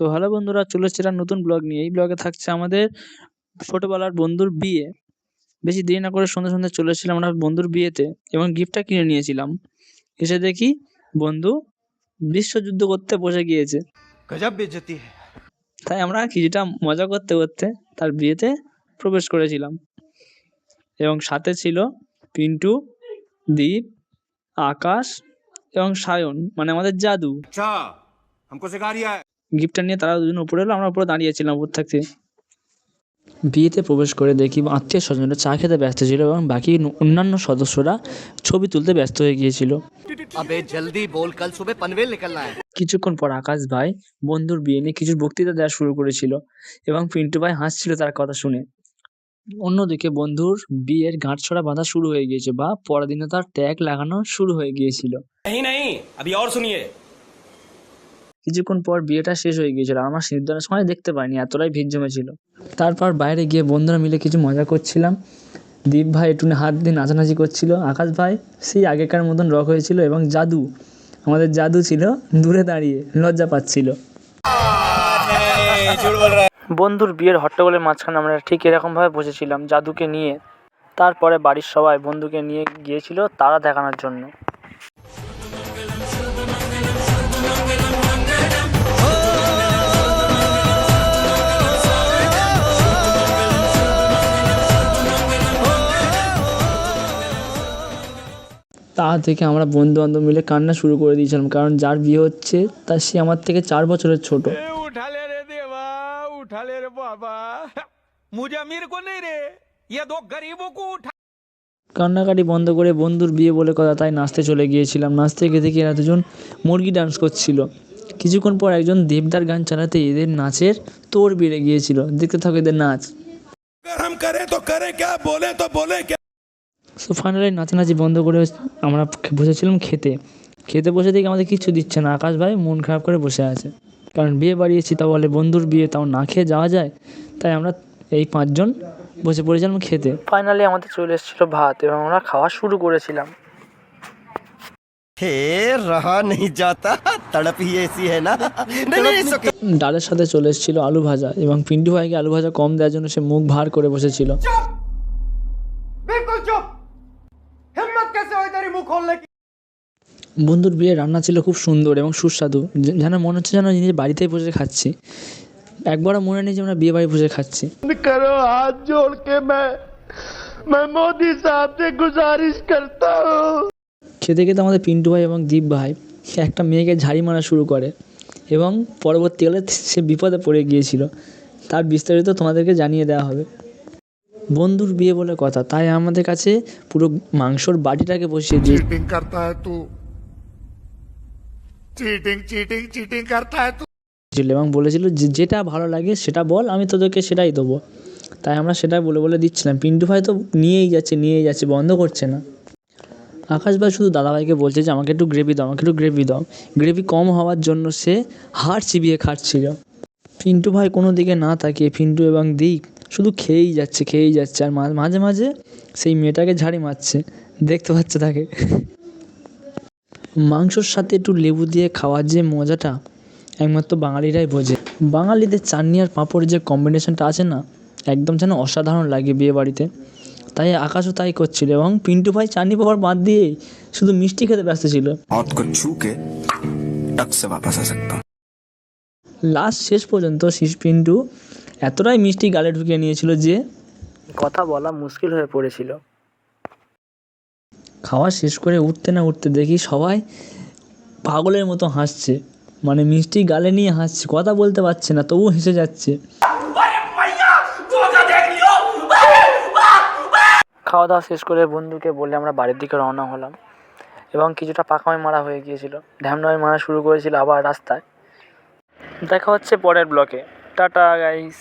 তো হ্যালো বন্ধুরা চলে এসেছি একটা নতুন ব্লগ নিয়ে এই ব্লগে থাকছে আমাদের ছোটবেলার বন্ধুর বিয়ে বেশি দেরি না করে সন্ধ্যে সন্ধ্যে চলে এসেছিলাম আমরা বন্ধুর বিয়েতে এবং গিফটটা কিনে নিয়েছিলাম এসে দেখি বন্ধু বিশ্বযুদ্ধ করতে বসে গিয়েছে गजब बेइज्जती है তাই আমরা কিছুটা মজা করতে করতে তার বিয়েতে প্রবেশ করেছিলাম এবং সাথে ছিল পিন্টু দীপ আকাশ এবং সায়ন মানে আমাদের জাদু अच्छा हमको सिखा रिया है গিফটটা নিয়ে তারা দুজন উপরে এলো আমরা উপরে দাঁড়িয়ে ছিলাম উপর থাকতে বিয়েতে প্রবেশ করে দেখি আত্মীয় স্বজনরা চা খেতে ব্যস্ত ছিল এবং বাকি অন্যান্য সদস্যরা ছবি তুলতে ব্যস্ত হয়ে গিয়েছিল। কিছুক্ষণ পর আকাশ ভাই বন্ধুর বিয়ে নিয়ে কিছু বক্তৃতা দেওয়া শুরু করেছিল এবং পিন্টু ভাই হাসছিল তার কথা শুনে। অন্যদিকে বন্ধুর বিয়ের গাঁট ছড়া বাঁধা শুরু হয়ে গিয়েছে বা পরদিনে তার ট্যাগ লাগানো শুরু হয়ে গিয়েছিল। কিছুক্ষণ পর বিয়েটা শেষ হয়ে গিয়েছিল। আমার সিদ্ধান্তের সময় দেখতে পাইনি এতটাই ভিড় জমেছিল। তারপর বাইরে গিয়ে বন্ধুরা মিলে কিছু মজা করছিলাম। দীপ ভাই একটু হাত দিয়ে নাচানাচি করছিল। আকাশ ভাই সেই আগেকার মতন রক হয়েছিল এবং জাদু, আমাদের জাদু ছিল, দূরে দাঁড়িয়ে লজ্জা পাচ্ছিল। বন্ধুর বিয়ের হট্টগোলের মাঝখানে আমরা ঠিক এরকমভাবে বসেছিলাম জাদুকে নিয়ে। তারপরে বাড়ির সবাই বন্ধুকে নিয়ে গিয়েছিল তারা দেখানোর জন্য। দেখে আমরা বন্ধু বান্ধব মিলে কান্না শুরু করে দিয়েছিলাম কারণ যার বিয়ে হচ্ছে তা সে আমার থেকে চার বছরের ছোট। উঠালে রে দেবা উঠালে রে বাবা। কো নেই রে দো কো কান্নাকাটি বন্ধ করে বন্ধুর বিয়ে বলে কথা তাই নাচতে চলে গিয়েছিলাম। নাচতে গিয়ে দেখি এরা দুজন মুরগি ডান্স করছিল। কিছুক্ষণ পর একজন দেবদার গান চালাতে এদের নাচের তোর বেড়ে গিয়েছিল। দেখতে থাকো এদের নাচ। করে তো করে কে বলে তো বলে সো ফাইনালি নাচানাচি বন্ধ করে আমরা বসেছিলাম খেতে। খেতে বসে দেখি আমাদের কিছু দিচ্ছে না। আকাশ ভাই মন খারাপ করে বসে আছে। কারণ বিয়ে বাড়িয়েছি তাও বলে বন্ধুর বিয়ে তাও না খেয়ে যাওয়া যায়। তাই আমরা এই পাঁচজন বসে পড়েছিলাম খেতে। ফাইনালি আমাদের চলে এসেছিল ভাত এবং আমরা খাওয়া শুরু করেছিলাম। ডালের সাথে চলে এসেছিল আলু ভাজা এবং পিন্টু ভাইকে আলু ভাজা কম দেওয়ার জন্য সে মুখ ভার করে বসেছিল। বন্ধুর বিয়ে রান্না ছিল খুব সুন্দর এবং সুস্বাদু যে- যেন মনে হচ্ছে যেন নিজের বাড়িতেই বসে খাচ্ছি একবারও মনে নেই যে আমরা বিয়ে বাড়ি বসে খাচ্ছি करो हाथ जोड़ के मैं मैं मोदी साहब से गुजारिश करता हूँ খেতে খেতে আমাদের পিন্টু ভাই এবং দীপ ভাই একটা মেয়েকে ঝাড়ি মারা শুরু করে এবং পরবর্তীকালে সে বিপদে পড়ে গিয়েছিল তার বিস্তারিত তোমাদেরকে জানিয়ে দেওয়া হবে বন্ধুর বিয়ে বলে কথা তাই আমাদের কাছে পুরো মাংসর বাটিটাকে বসিয়ে দিয়ে চিটিং চিটিং চিটিং ছিল এবং বলেছিল, যে, যেটা ভালো লাগে সেটা বল, আমি তোদেরকে সেটাই দেবো। তাই আমরা সেটাই বলে বলে দিচ্ছিলাম। পিন্টু ভাই তো নিয়েই যাচ্ছে নিয়েই যাচ্ছে, বন্ধ করছে না। আকাশ ভাই শুধু দাদাভাইকে বলছে যে, আমাকে একটু গ্রেভি দাও, আমাকে একটু গ্রেভি দাও। গ্রেভি কম হওয়ার জন্য সে হাড় চিবিয়ে খাচ্ছিল। পিন্টু ভাই কোনো দিকে না তাকিয়ে পিন্টু এবং দিক শুধু খেয়েই যাচ্ছে খেয়েই যাচ্ছে। আর মাঝে মাঝে সেই মেয়েটাকে ঝাড়ি মারছে। দেখতে পাচ্ছে তাকে। মাংসর সাথে একটু লেবু দিয়ে খাওয়ার যে মজাটা একমাত্র বাঙালিরাই বোঝে। বাঙালিদের চাটনি আর পাঁপড়ের যে কম্বিনেশনটা আছে না একদম যেন অসাধারণ লাগে বিয়েবাড়িতে। তাই আকাশও তাই করছিল এবং পিন্টু ভাই চাটনি পাপার বাদ দিয়ে শুধু মিষ্টি খেতে ব্যস্ত ছিল। লাস্ট শেষ পর্যন্ত শিশ পিন্টু এতটাই মিষ্টি গালে ঢুকিয়ে নিয়েছিল যে কথা বলা মুশকিল হয়ে পড়েছিল। খাওয়া শেষ করে উঠতে না উঠতে দেখি সবাই পাগলের মতো হাসছে। মানে মিষ্টি গালে নিয়ে হাসছে, কথা বলতে পারছে না, তবুও হেসে যাচ্ছে। খাওয়া দাওয়া শেষ করে বন্ধুকে বলে আমরা বাড়ির দিকে রওনা হলাম এবং কিছুটা পাকামি মারা হয়ে গিয়েছিল। ঢ্যামনামি মারা শুরু করেছিল আবার রাস্তায়। দেখা হচ্ছে পরের ব্লকে টাটা গাইস